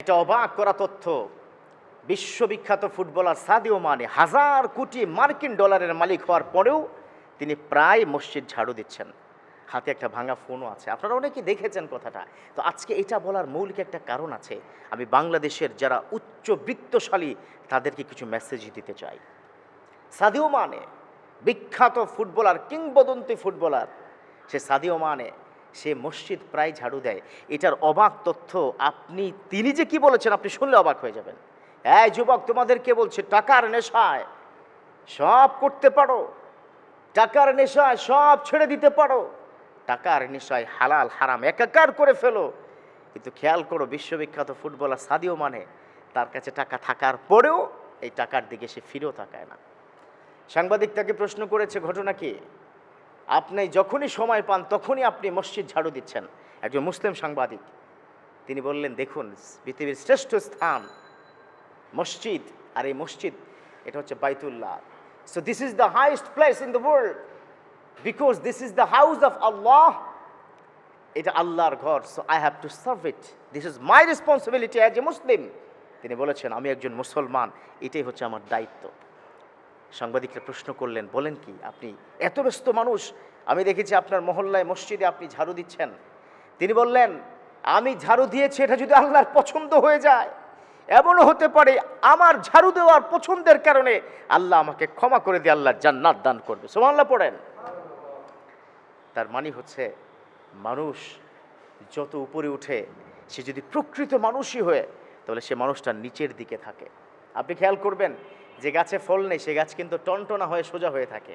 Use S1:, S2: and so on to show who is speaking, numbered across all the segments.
S1: একটা অবাক করা তথ্য। বিশ্ববিখ্যাত ফুটবলার সাদিও মানে হাজার কোটি মার্কিন ডলারের মালিক হওয়ার পরেও তিনি প্রায় মসজিদ ঝাড়ু দিচ্ছেন। হাতে একটা ভাঙা ফোনও আছে। আপনারা অনেকেই দেখেছেন কথাটা। তো আজকে এটা বলার মৌলিক একটা কারণ আছে। আমি বাংলাদেশের যারা উচ্চ বৃত্তশালী তাদেরকে কিছু মেসেজ দিতে চাই। সাদিও মানে বিখ্যাত ফুটবলার, কিংবদন্তি ফুটবলার, সে সাদিও মানে সে মসজিদ প্রায় ঝাড়ু দেয়। এটার অবাক তথ্য আপনি, তিনি যে কি বলেছেন আপনি শুনলে অবাক হয়ে যাবেন। এই যুবক তোমাদেরকে বলছে? টাকার নেশায়। সব করতে পারো। টাকার নেশায় সব ছেড়ে দিতে পারো। টাকার নেশায় হালাল, হারাম একাকার করে ফেলো। কিন্তু খেয়াল করো, বিশ্ববিখ্যাত ফুটবলার সাদিও মানে তার কাছে টাকা থাকার পরেও এই টাকার দিকে সে ফিরেও তাকায় না। সাংবাদিক তাকে প্রশ্ন করেছে, ঘটনা কি? আপনি যখনই সময় পান, তখনই আপনি মসজিদ ঝাড়ু দিচ্ছেন। একজন মুসলিম সাংবাদিক, তিনি বললেন, দেখুন, পৃথিবীর শ্রেষ্ঠ স্থান, মসজিদ, আর এই মসজিদ, এটা হচ্ছে বাইতুল্লাহ। So this is the highest place in the world because this is the house of Allah এটা আল্লাহর ঘর so I have to serve it this is my responsibility as a Muslim তিনি বলেছেন, আমি একজন মুসলমান, এটাই হচ্ছে আমার দায়িত্ব। সাংবাদিকরা প্রশ্ন করলেন, বলেন কি, আপনি এত ব্যস্ত মানুষ, আমি দেখেছি আপনার মহল্লায় মসজিদে আপনি ঝাড়ু দিচ্ছেন। তিনি বললেন, আমি ঝাড়ু দিয়েছি, এটা যদি আল্লাহর পছন্দ হয়ে যায়, এমনও হতে পারে আমার ঝাড়ু দেওয়ার পছন্দের কারণে আল্লাহ আমাকে ক্ষমা করে দিয়ে আল্লাহ জান্নাত দান করবে। সোমাল্লাহ পড়েন। তার মানে হচ্ছে, মানুষ যত উপরে উঠে, সে যদি প্রকৃত মানুষই হয়ে, তাহলে সে মানুষটা নিচের দিকে থাকে। আপনি খেয়াল করবেন যে গাছে ফল নেই, সে গাছ কিন্তু টনটনা হয়ে সোজা হয়ে থাকে।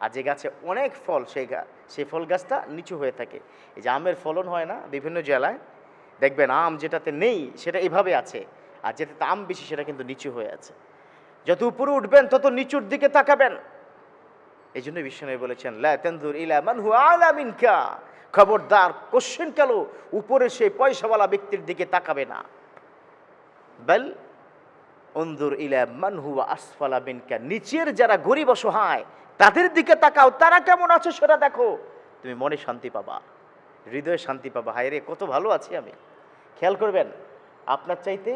S1: আর যে গাছে অনেক ফল সেই সেই ফল গাছটা নিচু হয়ে থাকে। এই যে আমের ফলন হয় না বিভিন্ন জেলায়, দেখবেন আম যেটাতে নেই, সেটা এভাবে আছে। আর যেটাতে আম বেশি, সেটা কিন্তু নিচু হয়ে আছে। যত উপরে উঠবেন, তত নিচুর দিকে তাকাবেন। এই জন্য বিষ্ণু বলেছেন, লা তানজুর ইলা মান হুয়া আলা মিনকা। খবরদার, কোশ্চেন কেন? উপরে সেই পয়সাওয়ালা ব্যক্তির দিকে তাকাবে না। বেল অন্দুর ইলা মান হুয়া আসফালা মিনকা। নিচের যারা গরিব অসহায়, তাদের দিকে তাকাও, তারা কেমন আছে সেটা দেখো। তুমি মনে শান্তি পাবা। হৃদয়ে শান্তি পাবা। হায় রে, কত ভালো আছি আমি। খেয়াল করবেন, আপনার চাইতে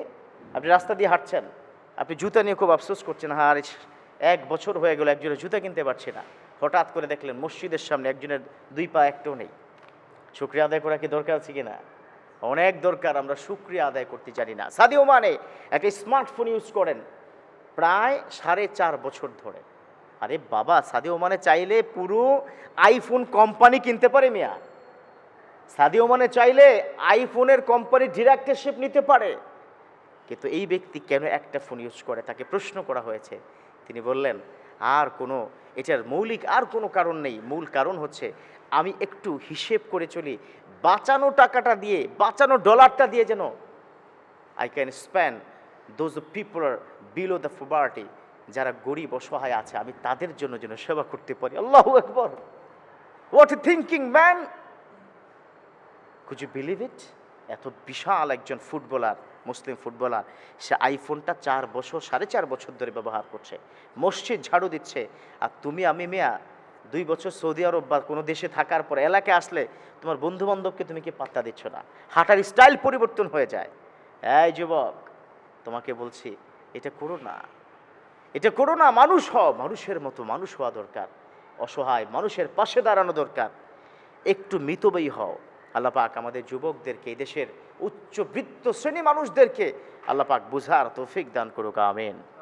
S1: আপনি রাস্তা দিয়ে হাঁটছেন, আপনি জুতা নিয়ে খুব আফসোস করছেন হ্যাঁ আরে এক বছর হয়ে গেল একজনের জুতা কিনতে পারছে না। হঠাৎ করে দেখলেন মসজিদের সামনে একজনের দুই পা একটাও নেই। শুক্রিয়া আদায় করা কি দরকার আছে কি না অনেক দরকার, আমরা শুক্রিয়া আদায় করতে জানি না। সাদিও মানে একটা স্মার্টফোন ইউজ করেন প্রায় সাড়ে চার বছর ধরে। আরে বাবা, সাদিও মানে চাইলে পুরো আইফোন কোম্পানি কিনতে পারে মিয়া। সাদিও মানে চাইলে আইফোনের কোম্পানি ডিরেক্টরশিপ নিতে পারে। কিন্তু এই ব্যক্তি কেন একটা ফোন ইউজ করে? তাকে প্রশ্ন করা হয়েছে। তিনি বললেন, আর কোনো, এটার মৌলিক আর কোনো কারণ নেই। মূল কারণ হচ্ছে আমি একটু হিসেব করে চলি বাঁচানো টাকাটা দিয়ে, বাঁচানো ডলারটা দিয়ে যেন I can spend those people are below the poverty যারা গরিব, অসহায় আছে, আমি তাদের জন্য যেন সেবা করতে পারি। আল্লাহ একবার what thinking man could you believe it এত বিশাল একজন ফুটবলার, মুসলিম ফুটবলার, সে আইফোনটা চার বছর, সাড়ে চার বছর ধরে ব্যবহার করছে। মসজিদ ঝাড়ু দিচ্ছে। আর তুমি, আমি, মেয়া দুই বছর সৌদি আরব বা কোনো দেশে থাকার পর এলাকায় আসলে তোমার বন্ধু বান্ধবকে তুমি কি পাত্তা দিচ্ছ না? হাঁটার স্টাইল পরিবর্তন হয়ে যায়। এই যুবক, তোমাকে বলছি, এটা করো না। এটা করো না, মানুষ হও। মানুষের মতো মানুষ হওয়া দরকার। অসহায়, মানুষের পাশে দাঁড়ানো দরকার। একটু মিতবয়ী হও। আল্লাহ পাক আমাদের যুবকদেরকে দেশের উচ্চবৃত্ত শ্রেণি মানুষদেরকে আল্লাহ পাক বুঝার তৌফিক দান করুক, আমেন।